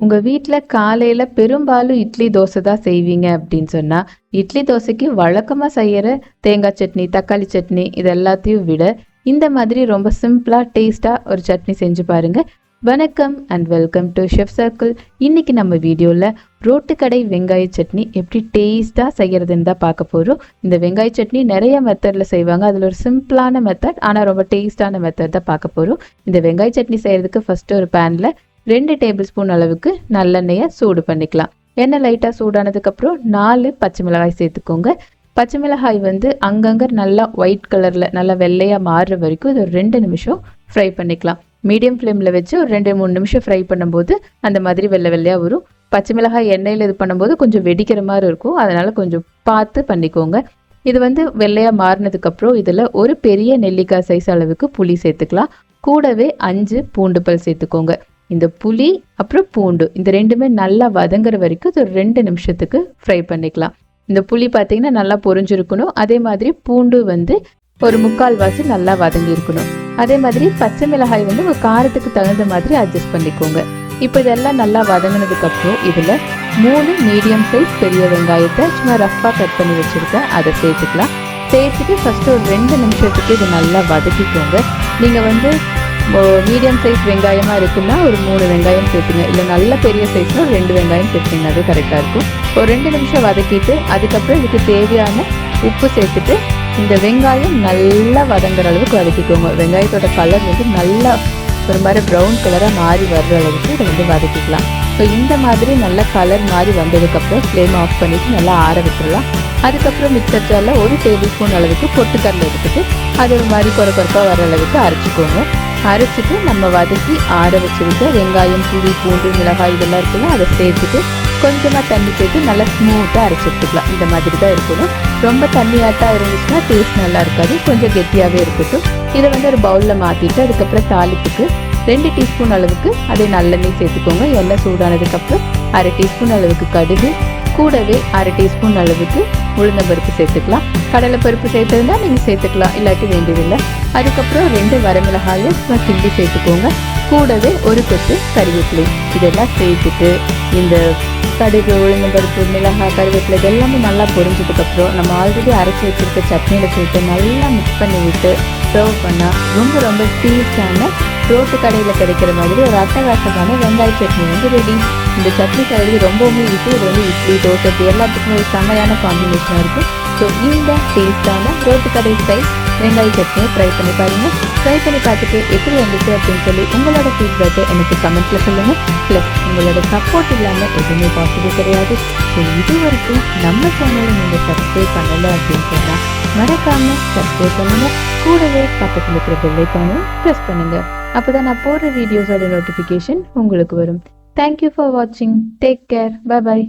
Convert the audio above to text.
உங்கள் வீட்டில் காலையில் பெரும்பாலும் இட்லி தோசை தான் செய்வீங்க அப்படின்னு சொன்னால் இட்லி தோசைக்கு வழக்கமாக செய்கிற தேங்காய் சட்னி தக்காளி சட்னி இது எல்லாத்தையும் விட இந்த மாதிரி ரொம்ப சிம்பிளாக டேஸ்ட்டாக ஒரு சட்னி செஞ்சு பாருங்கள் வணக்கம் and welcome to chef circle இன்னைக்கு நம்ம வீடியோவில் ரோட்டுக்கடை வெங்காய சட்னி எப்படி டேஸ்ட்டாக செய்கிறதுன்னு தான் பார்க்க போகிறோம் இந்த வெங்காய சட்னி நிறைய மெத்தடில் செய்வாங்க. அதில் ஒரு சிம்பிளான மெத்தட் ஆனால் ரொம்ப டேஸ்ட்டான மெத்தட் தான் பார்க்க போகிறோம் இந்த வெங்காய சட்னி செய்கிறதுக்கு ஃபஸ்ட்டு ஒரு பேனில் ரெண்டு டேபிள் ஸ்பூன் அளவுக்கு நல்லெண்ணெயை சூடு பண்ணிக்கலாம். எண்ணெய் லைட்டாக சூடானதுக்கப்புறம் நாலு பச்சை மிளகாய் சேர்த்துக்கோங்க. பச்சை மிளகாய் வந்து அங்கங்கே நல்லா ஒயிட் கலரில் நல்லா வெள்ளையாக மாறுற வரைக்கும் இது ஒரு ரெண்டு நிமிஷம் ஃப்ரை பண்ணிக்கலாம். மீடியம் ஃப்ளேமில் வச்சு ஒரு ரெண்டு மூணு நிமிஷம் ஃப்ரை பண்ணும்போது அந்த மாதிரி வெள்ளை வெள்ளையாக வரும். பச்சை மிளகாய் எண்ணெயில் இது பண்ணும்போது கொஞ்சம் வெடிக்கிற மாதிரி இருக்கும். அதனால் கொஞ்சம் பார்த்து பண்ணிக்கோங்க. இது வந்து வெள்ளையாக மாறினதுக்கப்புறம் இதில் ஒரு பெரிய நெல்லிக்காய் சைஸ் அளவுக்கு புளி சேர்த்துக்கலாம். கூடவே அஞ்சு பூண்டு பல் சேர்த்துக்கோங்க. இந்த புளி அப்புறம் பூண்டு இந்த ரெண்டுமே நல்லா வதங்குற வரைக்கும் இது ஒரு ரெண்டு நிமிஷத்துக்கு ஃப்ரை பண்ணிக்கலாம். இந்த புளி பார்த்தீங்கன்னா நல்லா பொறிஞ்சிருக்கணும் அதே மாதிரி பூண்டு வந்து ஒரு முக்கால் வாசி நல்லா வதங்கி இருக்கணும் அதே மாதிரி பச்சை மிளகாய் வந்து உங்கள் காரத்துக்கு தகுந்த மாதிரி அட்ஜஸ்ட் பண்ணிக்கோங்க. இப்போ இதெல்லாம் நல்லா வதங்கினதுக்கு அப்புறம் இதில் மூணு மீடியம் சைஸ் பெரிய வெங்காயத்தை சும்மா ரஃப்பாக கட் பண்ணி வச்சுருக்கேன். அதை சேர்த்துக்கலாம். சேர்த்துட்டு ஃபஸ்ட்டு ஒரு ரெண்டு நிமிஷத்துக்கு இது நல்லா வதக்கிக்கோங்க. நீங்கள் வந்து மீடியம் சைஸ் வெங்காயமாக இருக்குன்னா ஒரு மூணு வெங்காயம் சேர்த்துங்க. இல்லை நல்ல பெரிய சைஸில் ஒரு ரெண்டு வெங்காயம் சேர்த்திங்கனாவே கரெக்டாக இருக்கும். ஒரு ரெண்டு நிமிஷம் வதக்கிட்டு அதுக்கப்புறம் இதுக்கு தேவையான உப்பு சேர்த்துட்டு இந்த வெங்காயம் நல்லா வதங்குற அளவுக்கு வதக்கிக்கோங்க. வெங்காயத்தோட கலர் வந்து நல்லா ஒரு மாதிரி ப்ரௌன் கலராக மாறி வர்ற அளவுக்கு இதை வந்து வதக்கிக்கலாம். ஸோ இந்த மாதிரி நல்ல கலர் மாதிரி வந்ததுக்கப்புறம் ஃப்ளேம் ஆஃப் பண்ணிவிட்டு நல்லா ஆற விட்டுடலாம் அதுக்கப்புறம் மிக்சர் ஜாரில் ஒரு டேபிள் ஸ்பூன் அளவுக்கு பொட்டுக்கடலை எடுத்துட்டு அது ஒரு மாதிரி குறை குறைப்பாக வர அளவுக்கு அரைச்சிக்கோங்க. அரைச்சிட்டு நம்ம வதக்கி ஆற வச்சுருக்க வெங்காயம் புளி பூண்டு மிளகாய் இதெல்லாம் இருக்குல்ல அதை சேர்த்துட்டு கொஞ்சமாக தண்ணி சேர்த்து நல்லா ஸ்மூத்தாக அரைச்சி எடுத்துக்கலாம். இந்த மாதிரி தான் இருக்கணும். ரொம்ப தண்ணியாட்டாக இருந்துச்சுன்னா டேஸ்ட் நல்லா இருக்காது. கொஞ்சம் கெட்டியாகவே இருக்கட்டும். இதை வந்து ஒரு பவுலில் மாற்றிட்டு அதுக்கப்புறம் தாளிப்புக்கு ரெண்டு டீஸ்பூன் அளவுக்கு அதை நல்லெண்ணெய் சேர்த்துக்கோங்க. எண்ணெய் சூடானதுக்கப்புறம் அரை டீஸ்பூன் அளவுக்கு கடுகு கூடவே அரை டீஸ்பூன் அளவுக்கு உளுந்தம்பருப்பு சேர்த்துக்கலாம். கடலை பருப்பு சேர்த்ததுனா நீங்கள் சேர்த்துக்கலாம். இல்லாட்டி வேண்டியதில்லை. அதுக்கப்புறம் ரெண்டு வரமிளகாயை கிண்டி சேர்த்துக்கோங்க. கூடவே ஒரு கொத்து கருவேப்பிலை. இதெல்லாம் சேர்த்துட்டு இந்த கடுகு உளுந்தம்பருப்பு மிளகாய் கருவேப்பிலை இதெல்லாமே நல்லா பொரிஞ்சதுக்கப்புறம் நம்ம ஆல்ரெடி அரைச்சி வச்சுருக்க சட்னியில் சேர்த்து நல்லா மிக்ஸ் பண்ணி விட்டு சர்வ் பண்ணால் ரொம்ப ரொம்ப டேஸ்டான ரோட்டு கடையில் கிடைக்கிற மாதிரி ஒரு அட்டகாசமான வெங்காய சட்னி வந்து ரெடி இந்த சட்னி கடையில் ரொம்பவுமே ஈஸி இது வந்து இட்லி தோசை எல்லாத்துக்குமே ஒரு செம்மையான காம்பினேஷனாக இருக்கும் ஸோ இந்த டேஸ்டான ரோட்டு கடை ஸ்டைல் வெங்காய சட்னியை ட்ரை பண்ணி பாருங்கள் ட்ரை பண்ணி பார்த்துட்டு எப்படி வந்துச்சு அப்படின்னு சொல்லி உங்களோட ஃபீட்பேக்கை எனக்கு கமெண்ட்டில் சொல்லுங்கள் ப்ளஸ் உங்களோட சப்போர்ட் இல்லாமல் எதுவுமே பாசிபிள் கிடையாது. ஸோ இது வரைக்கும் நம்ம சேனலை நீங்கள் சப்ஸ்கிரைப் பண்ணலை அப்படின்னு சொன்னால் மறக்காமல் சப்ஸ்கிரைப் பண்ணுங்கள் கூடவே பக்கத்தில் இருக்கிற பெல்லைக்கானும் ப்ரெஸ் பண்ணுங்கள் அப்போ தான் நான் போடுற வீடியோஸோட நோட்டிஃபிகேஷன் உங்களுக்கு வரும். தேங்க்யூ ஃபார் வாட்சிங் டேக் கேர் பை பாய்